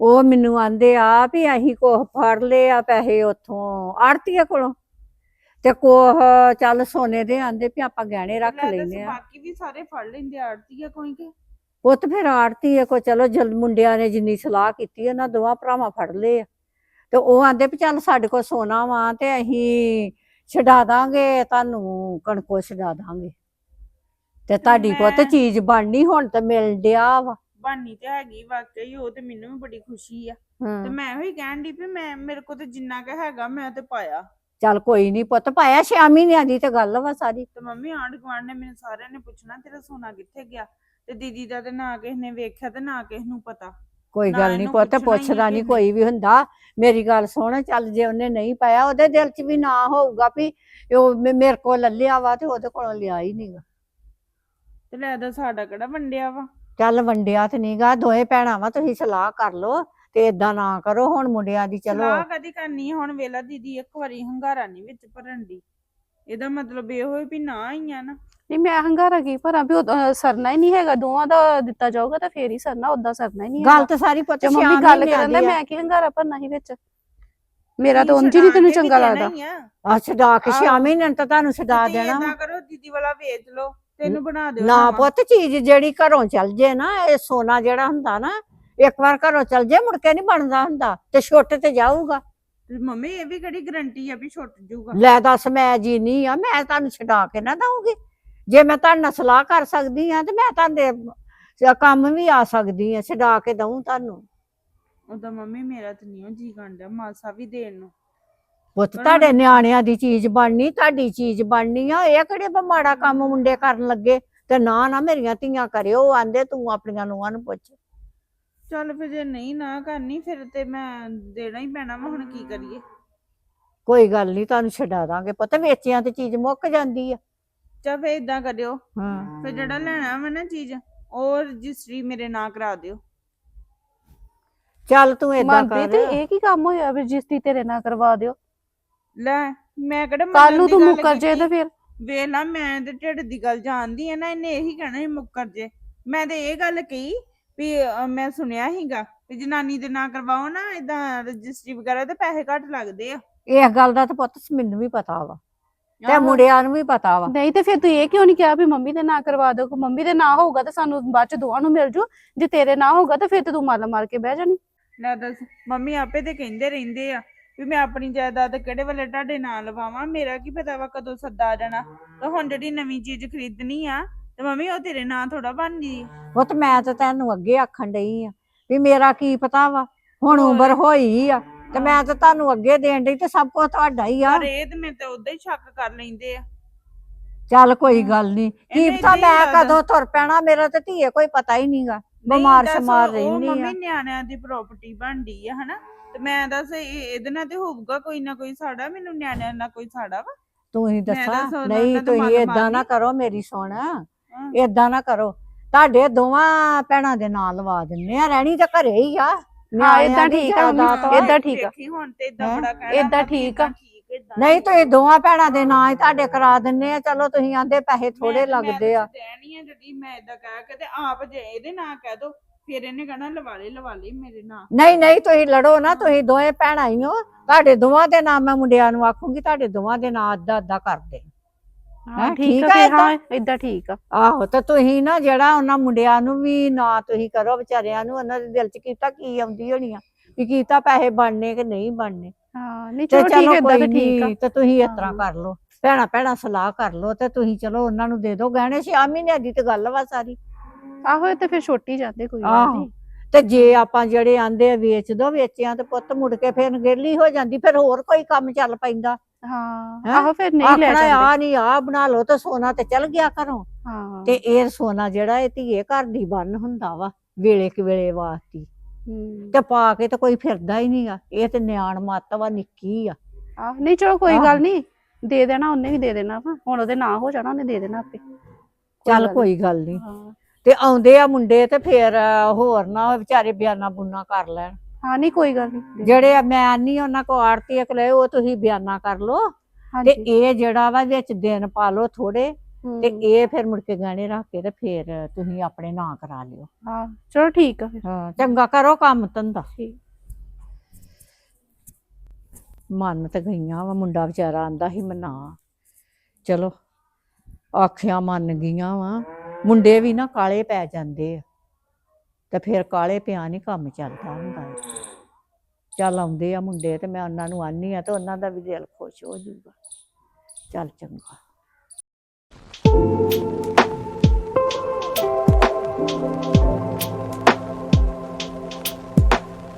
[SPEAKER 5] ਉਹ ਮੈਨੂੰ ਆਂਦੇ ਆ ਵੀ ਅਸੀਂ ਕੋਹ ਫੜ ਲਏ ਆ ਪੈਸੇ ਉਥੋਂ ਆੜਤੀਏ ਕੋਲੋਂ। ਤੇ ਕੋਹ ਚੱਲ ਸੋਨੇ ਦੇ ਆਂਦੇ ਵੀ ਆਪਾਂ ਗਹਿਣੇ ਰੱਖ
[SPEAKER 2] ਲੈ
[SPEAKER 5] ਲੈਨੇ ਆ।
[SPEAKER 2] ਬਾਕੀ ਵੀ ਸਾਰੇ ਫੜ ਲੈਂਦੇ ਆੜਤੀ ਆ ਕੋਈ ਕੇ?
[SPEAKER 5] ਪੁੱਤ ਫਿਰ ਆੜਤੀਏ ਕੋ ਚਲੋ ਜਲ ਮੁੰਡਿਆਂ ਨੇ ਜਿੰਨੀ ਸਲਾਹ ਕੀਤੀ ਉਹਨਾਂ ਦੋਵਾਂ ਭਰਾਵਾਂ ਫੜ ਲਏ ਆ। ਤੇ ਉਹ ਆਂਦੇ ਵੀ ਚੱਲ ਸਾਡੇ ਕੋਲ ਸੋਨਾ ਵਾ ਤੇ ਅਸੀਂ ਛਡਾ ਦਾਂਗੇ ਤੁਹਾਨੂੰ ਕਣਕੋ ਛਡਾ ਦਾਂਗੇ। ਤੇ ਤੁਹਾਡੀ ਪੁੱਤ
[SPEAKER 2] ਮੈਂ-
[SPEAKER 5] ਚੀਜ਼ ਬਣਨੀ ਹੁਣ ਤੇ ਮਿਲ ਡਿਆ ਵਾ।
[SPEAKER 2] ਬਾਨੀ ਤੇ ਹੈਗੀ ਵਾਕਈ ਉਹ ਤੇ ਮੈਨੂੰ ਵੀ ਬੜੀ ਖੁਸ਼ੀ ਆ। ਤੇ ਮੈਂ ਉਹੀ ਕਹਿਣ ਦੀ ਵੀ ਮੈਂ ਮੇਰੇ ਕੋਲ ਤੇ ਜਿੰਨਾ ਕੁ ਹੈਗਾ ਮੈਂ ਤੇ ਪਾਇਆ।
[SPEAKER 5] ਚੱਲ ਕੋਈ ਨਹੀਂ ਪੁੱਤ ਪਾਇਆ ਛੇ ਮਹੀਨਿਆਂ ਦੀ ਤੇ ਗੱਲ ਵਾ ਸਾਰੀ।
[SPEAKER 2] ਤੇ ਮੰਮੀ ਆਂਢ ਗੁਆਂਢ ਨੇ ਮੈਨੂੰ ਸਾਰਿਆਂ ਨੇ ਪੁੱਛਣਾ ਤੇਰਾ ਸੋਨਾ ਕਿੱਥੇ ਗਿਆ? ਤੇ ਦੀਦੀ ਦਾ ਤੇ ਨਾ ਕਿਸੇ ਨੇ ਵੇਖਿਆ ਤੇ ਨਾ ਕਿਸੇ ਨੂੰ ਪਤਾ।
[SPEAKER 5] ਕੋਈ
[SPEAKER 2] ਨਾ
[SPEAKER 5] ਗੱਲ ਨਹੀਂ
[SPEAKER 2] ਇਹਨੂੰ
[SPEAKER 5] ਪੁੱਤ
[SPEAKER 2] ਪੁੱਛਣਾ ਹੀ
[SPEAKER 5] ਪੁੱਛਦਾ ਨਹੀਂ ਕੋਈ ਵੀ ਹੁੰਦਾ। ਮੇਰੀ ਗੱਲ ਸੁਣ ਚੱਲ ਜੇ ਉਹਨੇ ਨਹੀਂ ਪਾਇਆ ਉਹਦੇ ਦਿਲ 'ਚ ਵੀ ਨਾ ਹੋਊਗਾ ਵੀ ਉਹ ਮੇ- ਮੇਰੇ ਕੋਲ ਲੱਲਿਆ ਵਾ ਤੇ ਉਹਦੇ ਕੋਲੋਂ ਲਿਆ ਹੀ ਨਹੀਂਗਾ
[SPEAKER 2] ਤੇ ਲੈ ਦਾ ਸਾਡਾ ਕਿਹੜਾ ਵੰਡਿਆ ਵਾ?
[SPEAKER 5] ਚੱਲ ਵੰਡਿਆ ਤੇ ਨਹੀਂਗਾ ਦੋਏ ਭੈਣਾਂ ਵਾ ਤੁਸੀਂ ਸਲਾਹ ਕਰ ਲਓ। ਤੇ ਇਦਾਂ ਨਾ ਕਰੋ ਹੁਣ ਮੁੰਡਿਆਂ ਦੀ ਚਲੋ
[SPEAKER 2] ਸਲਾਹ ਕਦੀ ਕਰਨੀ ਹੁਣ ਵੇਲਾ ਦੀਦੀ ਇੱਕ ਵਾਰੀ ਹੰਗਾਰਾ ਨਹੀਂ ਵਿੱਚ ਭਰਨ ਦੀ ਇਹਦਾ ਮਤਲਬ ਇਹ ਹੋਏ ਵੀ ਨਾ ਹੀ ਆ ਨਾ
[SPEAKER 3] ਨਹੀਂ ਮੈਂ ਹੰਗਾਰਾ ਕੀ ਭਰਾਂ ਵੀ ਉਹ ਅਹ, ਸਰਨਾ ਹੀ ਨਹੀਂ ਹੈਗਾ ਦੋਵਾਂ ਦਾ ਦਿੱਤਾ ਜਾਊਗਾ ਤਾਂ ਫੇਰ ਹੀ ਸਰਨਾ ਉਦਾਂ ਸਰਨਾ ਹੀ ਨਹੀਂ
[SPEAKER 5] ਗੱਲ ਤੇ ਸਾਰੀ ਪੁੱਤ
[SPEAKER 3] ਜੇ ਮੰਮੀ ਗੱਲ ਕਰਨ ਦਾ। ਮੈਂ ਕੀ ਹੰਗਾਰਾ ਭਰਨਾ ਸੀ ਵਿੱਚ ਮੇਰਾ ਤਾਂ ਉਂਝ ਹੀ ਨਹੀਂ ਤੈਨੂੰ ਚੰਗਾ ਲੱਗਦਾ
[SPEAKER 2] ਆ।
[SPEAKER 5] ਛਡਾ ਕੇ ਛੇ
[SPEAKER 2] ਆਹੋ।
[SPEAKER 5] ਮਹੀਨਿਆਂ ਨੂੰ ਤਾਂ ਤੁਹਾਨੂੰ
[SPEAKER 2] ਤੇ
[SPEAKER 5] ਦੇਣਾ ਵਾ।
[SPEAKER 2] ਕਰੋ ਦੀਦੀ ਵਾਲਾ ਵੇਚ ਲਓ ਤੈਨੂੰ ਬਣਾ ਦਿਓ
[SPEAKER 5] ਨਾ
[SPEAKER 2] ਨਵਾਂ।
[SPEAKER 5] ਪੁੱਤ ਚੀਜ਼ ਜਿਹੜੀ ਘਰੋਂ ਚੱਲ ਜੇ ਨਾ ਇਹ ਸੋਨਾ ਜਿਹੜਾ ਹੁੰਦਾ ਨਾ ਇੱਕ ਵਾਰ ਘਰੋਂ ਚੱਲ ਜੇ ਮੁੜ ਕੇ ਨਹੀਂ ਬਣਦਾ ਹੁੰਦਾ ਤੇ ਛੁੱਟ ਤੇ ਜਾਊਗਾ।
[SPEAKER 2] ਤੇ ਮੰਮੀ ਇਹ ਵੀ ਕਿਹੜੀ ਗਰੰਟੀ ਆ ਵੀ ਛੁੱਟ ਜਾਊਗਾ?
[SPEAKER 5] ਲੈ ਦੱਸ ਮੈਂ ਜੀ ਨਹੀਂ ਆ ਮੈਂ ਤੁਹਾਨੂੰ ਛਡਾ ਕੇ ਨਾ ਦਊਂਗੀ। ਜੇ ਮੈਂ ਤੁਹਾਡੇ ਨਾਲ ਸਲਾਹ ਕਰ ਸਕਦੀ ਆ ਤੇ ਮੈਂ ਤੁਹਾਡੇ ਸ- ਕੰਮ ਵੀ ਆ ਸਕਦੀ ਆ ਛਡਾ ਕੇ ਦਊਂ ਤੁਹਾਨੂੰ।
[SPEAKER 2] ਉਦੋਂ ਮੰਮੀ ਮੇਰਾ ਤੇ ਨਹੀਂ ਜੀ ਗੰਡਿਆ ਮਾਸਾ ਵੀ ਦੇਣ ਨੂੰ।
[SPEAKER 5] ਪੁੱਤ
[SPEAKER 2] ਪਰ
[SPEAKER 5] ਤੁਹਾਡੇ ਨਿਆਣਿਆਂ ਦੀ ਚੀਜ਼ ਬਣਨੀ ਤੁਹਾਡੀ ਚੀਜ਼ ਬਣਨੀ ਆ ਇਹ ਕਿਹੜੇ ਬ- ਮਾੜਾ ਕੰਮ ਮੁੰਡੇ ਕਰਨ ਲੱਗੇ? ਤੇ ਨਾ ਨਾ ਮੇਰੀਆਂ ਧੀਆਂ ਕਰਿਓ ਆਂਦੇ ਤੂੰ ਆਪਣੀਆਂ ਨੂੰਹਾਂ ਨੂੰ ਪੁੱਛ।
[SPEAKER 2] ਚੱਲ ਫਿਰ ਜੇ ਨਹੀਂ ਨਾ ਕਰਨੀ ਫਿਰ ਤੇ ਮੈਂ ਦੇਣਾ ਹੀ ਪੈਣਾ ਵਾ ਹੁਣ ਕੀ ਕਰੀਏ?
[SPEAKER 5] ਕੋਈ ਗੱਲ ਨਹੀਂ ਤੁਹਾਨੂੰ ਛਡਾ ਦਾਂਗੇ। ਪੁੱਤ ਵੇਚਿਆਂ ਤੇ ਚੀਜ਼ ਮੁੱਕ ਜਾਂਦੀ ਆ।
[SPEAKER 2] ਚੱਲ ਫਿਰ ਇਦਾਂ ਕਰਿਓ।
[SPEAKER 5] ਹਾਂ।
[SPEAKER 2] ਫਿਰ ਜਿਹੜਾ ਲੈਣਾ ਵਾ ਨਾ ਚੀਜ਼ ਉਹ ਰਜਿਸਟਰੀ ਮੇਰੇ ਨਾਂ ਕਰਾ ਦਿਓ।
[SPEAKER 5] ਚੱਲ ਤੂੰ ਏਦਾਂ
[SPEAKER 3] ਮਨਪ੍ਰੀਤ
[SPEAKER 5] ਕਰ।
[SPEAKER 3] ਇਹ ਕੀ ਕੰਮ ਹੋਇਆ? ਵੀ ਰਜਿਸਟਰੀ ਤੇਰੇ ਨਾਲ ਕਰਵਾ ਦਿਓ।
[SPEAKER 2] ਲੈ ਮੈਂ ਕਿਹੜਾ
[SPEAKER 3] ਕੱਲ
[SPEAKER 2] ਮੰਨਣ
[SPEAKER 3] ਨੂੰ
[SPEAKER 2] ਦੀ
[SPEAKER 3] ਤੂੰ
[SPEAKER 2] ਗੱਲ
[SPEAKER 3] ਮੁੱਕਰ ਜੇ
[SPEAKER 2] ਕੀਤੀ।
[SPEAKER 3] ਤੇ ਫਿਰ।
[SPEAKER 2] ਵੇਖ ਲਾ ਮੈਂ ਤੇ ਢਿੱਡ ਦੀ ਗੱਲ ਜਾਣਦੀ ਆ ਨਾ ਇਹਨੇ ਇਹੀ ਕਹਿਣਾ ਸੀ ਮੁੱਕਰ ਜੇ। ਮੈਂ ਤੇ ਇਹ ਗੱਲ ਕਹੀ ਵੀ ਅਹ, ਮੈਂ ਸੁਣਿਆ ਸੀਗਾ ਵੀ ਜਨਾਨੀ ਦੇ ਨਾਂ ਕਰਵਾਓ ਨਾ ਇਦਾਂ ਰਜਿਸਟਰੀ ਵਗੈਰਾ ਤੇ ਪੈਸੇ ਘੱਟ ਲੱਗਦੇ ਆ।
[SPEAKER 5] ਇਸ ਗੱਲ ਦਾ ਤਾਂ ਪੁੱਤ ਮੈਨੂੰ ਵੀ ਪਤਾ ਵਾ ਤੇ
[SPEAKER 2] ਆਹੋ।
[SPEAKER 5] ਮੁੰਡਿਆਂ ਨੂੰ ਵੀ ਪਤਾ ਵਾ।
[SPEAKER 3] ਨਹੀਂ ਤੇ ਫਿਰ ਤੂੰ ਇਹ ਕਿਉਂ ਨਹੀਂ ਕਿਹਾ ਵੀ ਮੰਮੀ ਦੇ ਨਾਂ ਕਰਵਾ ਦਿਓ ਕਿ ਮੰਮੀ ਦੇ ਨਾਂ ਹੋਊਗਾ ਤਾਂ ਸਾਨੂੰ ਬਾਅਦ ਚ ਦੋਵਾਂ ਨੂੰ ਮਿਲ ਜੂ ਜੇ ਤੇਰੇ ਨਾਂ ਹੋਊਗਾ ਤਾਂ ਫਿਰ ਤੇ ਤੂੰ ਮਾਰ ਮਾਰ ਕੇ ਬਹਿ ਜਾਣੀ।
[SPEAKER 2] ਲੈ ਦੱਸ ਮੰਮੀ ਆਪੇ ਤੇ ਕਹਿੰਦੇ ਰਹਿੰਦੇ ਆ ਵੀ ਮੈਂ ਆਪਣੀ ਜਾਇਦਾਦ ਕਿਹੜੇ ਵੇਲੇ ਤੁਹਾਡੇ ਨਾਂ ਲਵਾਵਾਂ ਮੇਰਾ ਕੀ ਪਤਾ ਵਾ ਕਦੋਂ ਸੱਦਾ ਆ ਜਾਣਾ। ਤੇ ਹੁਣ ਜਿਹੜੀ ਨਵੀਂ ਚੀਜ਼ ਖਰੀਦਣੀ ਆ ਤੇ ਮੰਮੀ ਉਹ ਤੇਰੇ ਨਾਂ ਥੋੜਾ ਬਣਦੀ
[SPEAKER 5] ਪੁੱਤ ਮੈਂ ਤਾਂ ਤੈਨੂੰ ਅੱਗੇ ਆਖਣ ਡਈ ਆ ਵੀ ਮੇਰਾ ਕੀ ਪਤਾ ਵਾ ਹੁਣ। ਉਮਰ ਹੋਈ ਆ ਤੇ ਮੈਂ ਤਾਂ ਤੁਹਾਨੂੰ ਅੱਗੇ ਦੇਣ ਡਈ ਤੇ ਸਭ ਕੁਝ ਤੁਹਾਡਾ ਹੀ ਆ।
[SPEAKER 2] ਪਰ ਇਹ ਤੇ ਮੈਂ ਤੇ ਉਦਾਂ ਹੀ ਸ਼ੱਕ ਕਰ ਲੈਂਦੇ ਆ।
[SPEAKER 5] ਚੱਲ ਕੋਈ ਗੱਲ ਨਹੀਂ ਕੀ ਪਤਾ ਮੈਂ। ਕਦੋਂ ਤੁਰ ਪੈਣਾ ਮੇਰਾ ਤੇ ਧੀਏ ਕੋਈ ਪਤਾ ਹੀ ਨਹੀਂਗਾ
[SPEAKER 2] ਨਹੀਂ
[SPEAKER 5] ਬਿਮਾਰ ਸ਼ਮਾਰ
[SPEAKER 2] ਉਹ
[SPEAKER 5] ਰਹਿੰਦੀ ਆ।
[SPEAKER 2] ਮੰਮੀ ਨਿਆਣਿਆਂ ਦੀ ਪ੍ਰਾਪਰਟੀ ਬਣਦੀ ਆ ਹਨਾ? ਤੇ ਮੈਂ ਦੱਸ ਇਹ- ਇਹਦੇ ਨਾਲ ਤੇ ਹੋਊਗਾ ਕੋਈ ਨਾ ਕੋਈ ਸਾੜਾ ਮੈਨੂੰ ਨਿਆਣਿਆਂ ਨਾਲ ਕੋਈ ਸਾੜਾ ਵਾ।
[SPEAKER 5] ਤੂੰ ਹੀ
[SPEAKER 2] ਤਾਂ
[SPEAKER 5] ਦੱਸਾਂ ਨਹੀਂ
[SPEAKER 2] ਤੋਂ
[SPEAKER 5] ਤੁਸੀਂ ਏਦਾਂ ਨਾ। ਕਰੋ ਮੇਰੀ ਸੁਣ। ਏਦਾਂ ਨਾ ਕਰੋ। ਤੁਹਾਡੇ ਦੋਵਾਂ ਭੈਣਾਂ ਦੇ ਨਾਂ ਲਵਾ ਦਿੰਨੇ ਆ। ਰਹਿਣੀ ਤਾਂ ਘਰੇ ਹੀ ਆ।
[SPEAKER 3] ਹਾਂ
[SPEAKER 5] ਨਿਆਣਿਆਂ
[SPEAKER 3] ਏਦਾਂ
[SPEAKER 5] ਦੀ
[SPEAKER 3] ਠੀਕ ਆ। ਏਦਾਂ ਠੀਕ ਆ।
[SPEAKER 2] ਹੁਣ ਤੇ ਇਦਾਂ? ਬੜਾ ਕਹਿਣਾ
[SPEAKER 3] ਠੀਕ ਆ।
[SPEAKER 5] ਨਹੀਂ
[SPEAKER 2] ਠੀਕ।
[SPEAKER 5] ਤੁਸੀਂ ਦੋਵਾਂ ਭੈਣਾਂ ਦੇ ਨਾਂ ਹੀ ਤੁਹਾਡੇ ਕਰਾ ਦਿੰਨੇ ਆ। ਚਲੋ ਤੁਸੀਂ ਆਂਦੇ ਪੈਸੇ ਥੋੜੇ ਲੱਗਦੇ ਆ।
[SPEAKER 2] ਜਿਹੜੀ ਮੈਂ ਇਦਾਂ ਕਹਿ ਕੇ ਤੇ ਆਪ ਜੇ ਇਹਦੇ ਨਾਂ ਕਹਿ ਦੋ ਫਿਰ ਇਹਨੇ ਕਹਣਾ ਲਵਾ ਲੈ ਲਵਾ ਲੈ ਮੇਰੇ ਨਾਲ
[SPEAKER 5] ਨਹੀਂ ਨਹੀਂ ਤੁਸੀਂ ਲੜੋ ਨਾ। ਤੁਸੀਂ ਦੋਵੇਂ ਭੈਣਾਂ ਹੀ ਹੋ। ਤੁਹਾਡੇ ਦੋਵਾਂ ਦੇ ਨਾਮ ਮੈਂ ਮੁੰਡਿਆਂ ਨੂੰ ਆਖੂੰਗੀ। ਤੁਹਾਡੇ ਦੋਵਾਂ ਦੇ ਨਾਂ ਅੱਧਾ ਅੱਧਾ ਕਰਦੇ।
[SPEAKER 3] ਹਾਂ
[SPEAKER 5] ਹੈਂ,
[SPEAKER 3] ਠੀਕ ਆ ਫਿਰ ਹਾਂ ਇਦਾਂ ਠੀਕ ਆ।
[SPEAKER 5] ਆਹੋ ਤੇ ਤੁਸੀਂ ਨਾ ਜਿਹੜਾ ਉਹਨਾਂ ਮੁੰਡਿਆਂ ਨੂੰ ਵੀ ਨਾ ਤੁਸੀਂ ਕਰੋ ਵਿਚਾਰਿਆਂ ਨੂੰ ਉਹਨਾਂ ਦੇ ਦਿਲ 'ਚ ਕੀਤਾ ਕੀ ਆਉਂਦੀ ਹੋਣੀ ਆ ਵੀ ਕੀਤਾ ਪੈਸੇ ਬਣਨੇ ਕਿ ਨਹੀਂ ਬਣਨੇ।
[SPEAKER 3] ਹਾਂ ਨਹੀਂ
[SPEAKER 5] ਤੇ
[SPEAKER 3] ਚਲੋ ਠੀਕ
[SPEAKER 5] ਚਲੋ
[SPEAKER 3] ਹੈ ਇਦਾਂ
[SPEAKER 5] ਕੋਈ
[SPEAKER 3] ਤੇ ਠੀਕ ਆ।
[SPEAKER 5] ਨਹੀਂ ਤੇ ਤੁਸੀਂ ਇਸ ਤਰ੍ਹਾਂ। ਕਰ ਲਓ। ਭੈਣਾ ਭੈਣਾ ਸਲਾਹ ਕਰ ਲਓ ਤੇ ਤੁਸੀਂ ਚਲੋ ਉਹਨਾਂ ਨੂੰ ਦੇ ਦਿਓ ਗਹਿਣੇ ਛੇ ਮਹੀਨਿਆਂ ਦੀ ਤੇ ਗੱਲ ਵਾ ਸਾਰੀ।
[SPEAKER 3] ਆਹੋ ਇਹ ਤੇ ਫਿਰ ਛੋਟੀ ਜਾਂਦੇ ਕੋਈ ਗੱਲ
[SPEAKER 5] ਆਹੋ।
[SPEAKER 3] ਨਹੀਂ।
[SPEAKER 5] ਤੇ ਜੇ ਆਪਾਂ ਜਿਹੜੇ ਆਂਦੇ ਆ ਵੇਚ ਦੋ ਵੇਚਿਆਂ ਤੇ ਪੁੱਤ ਮੁੜ ਕੇ ਫਿਰ ਗੇਲੀ ਹੋ ਜਾਂਦੀ ਫਿਰ ਹੋਰ ਕੋਈ ਕੰਮ ਚੱਲ ਪੈਂਦਾ।
[SPEAKER 3] ਹਾਂ? ਆਹੋ ਫਿਰ ਨਹੀਂ ਲੈ
[SPEAKER 5] ਆਖਣਾ
[SPEAKER 3] ਜਾਂਦੇ।
[SPEAKER 5] ਆ ਨਹੀਂ ਆ ਬਣਾ ਲਓ ਤੇ ਸੋਨਾ ਤੇ ਚਲ ਗਿਆ ਘਰੋਂ।
[SPEAKER 3] ਹਾਂ।
[SPEAKER 5] ਤੇ ਇਹ ਸੋਨਾ ਜਿਹੜਾ ਇਹ ਧੀਏ ਘਰ ਦੀ ਬੰਨ ਹੁੰਦਾ ਵਾ ਵੇਲੇ ਕਿ ਵੇਲੇ ਵਾਸਤੇ।
[SPEAKER 3] ਹੂੰ।
[SPEAKER 5] ਤੇ ਪਾ ਕੇ ਤੇ ਕੋਈ ਫਿਰਦਾ ਹੀ ਨਹੀਂਗਾ ਇਹ ਤੇ ਨਿਆਣ ਮੱਤ ਵਾ ਨਿੱਕੀ ਆ।
[SPEAKER 3] ਆਹ ਨਹੀਂ ਚਲੋ ਕੋਈ। ਗੱਲ ਨਹੀਂ ਦੇ ਦੇਣਾ ਉਹਨੇ ਵੀ ਦੇ ਦੇਣਾ ਵਾ। ਹੁਣ ਉਹਦੇ ਨਾਂ ਹੋ ਜਾਣਾ ਉਹਨੇ ਦੇ ਦੇਣਾ ਆਪੇ।
[SPEAKER 5] ਚੱਲ ਕੋਈ ਗੱਲ ਨਹੀਂ
[SPEAKER 3] ਹਾਂ।
[SPEAKER 5] ਤੇ ਆਉਂਦੇ ਆ ਮੁੰਡੇ ਤੇ ਫੇਰ ਹੋਰ ਨਾ ਵਿਚਾਰੇ ਬਿਆਨਾ ਬੁਨਾ ਕਰ ਲੈਣ।
[SPEAKER 3] ਹਾਂ ਨਹੀਂ ਕੋਈ ਗੱਲ ਨਹੀਂ।
[SPEAKER 5] ਜਿਹੜੇ ਮੈਂ ਆਨੀ ਉਹਨਾਂ ਕੋ ਆੜਤੀ ਲਏ ਉਹ ਤੁਸੀਂ ਬਿਆਨਾ ਕਰ ਲਓ। ਤੇ ਇਹ ਜਿਹੜਾ ਵਾ ਵਿੱਚ ਦਿਨ ਪਾ ਲਓ ਥੋੜੇ ਤੇ। ਇਹ ਫਿਰ ਮੁੜ ਕੇ ਗਾਣੇ ਰੱਖ ਕੇ ਤੇ ਫੇਰ ਤੁਸੀਂ ਆਪਣੇ ਨਾਂ ਕਰਾ ਲਿਓ।
[SPEAKER 3] ਹਾਂ ਚਲੋ ਠੀਕ ਆ ਫਿਰ।
[SPEAKER 5] ਹਾਂ ਚੰਗਾ ਕਰੋ ਕੰਮ ਧੰਦਾ।
[SPEAKER 3] ਠੀਕ।
[SPEAKER 5] ਮਨ ਤੇ ਗਈਆਂ ਵਾ ਮੁੰਡਾ ਵਿਚਾਰਾ ਆਂਦਾ ਸੀ ਮਨਾ ਚਲੋ ਆਖਿਆ ਮੰਨ ਗਈਆਂ ਵਾ। ਮੁੰਡੇ ਵੀ ਨਾ ਕਾਲੇ ਪੈ ਜਾਂਦੇ ਆ। ਤੇ ਫਿਰ ਕਾਲੇ ਪਿਆ ਨਹੀਂ ਕੰਮ ਚੱਲਦਾ ਹੁੰਦਾ। ਚੱਲ ਆਉਂਦੇ ਆ ਮੁੰਡੇ ਤੇ ਮੈਂ ਉਹਨਾਂ ਨੂੰ ਆਨੀ ਆ ਤੇ ਉਹਨਾਂ ਦਾ ਵੀ ਦਿਲ ਖੁਸ਼ ਹੋ ਜਾਊਗਾ ਚੱਲ ਚੰਗਾ।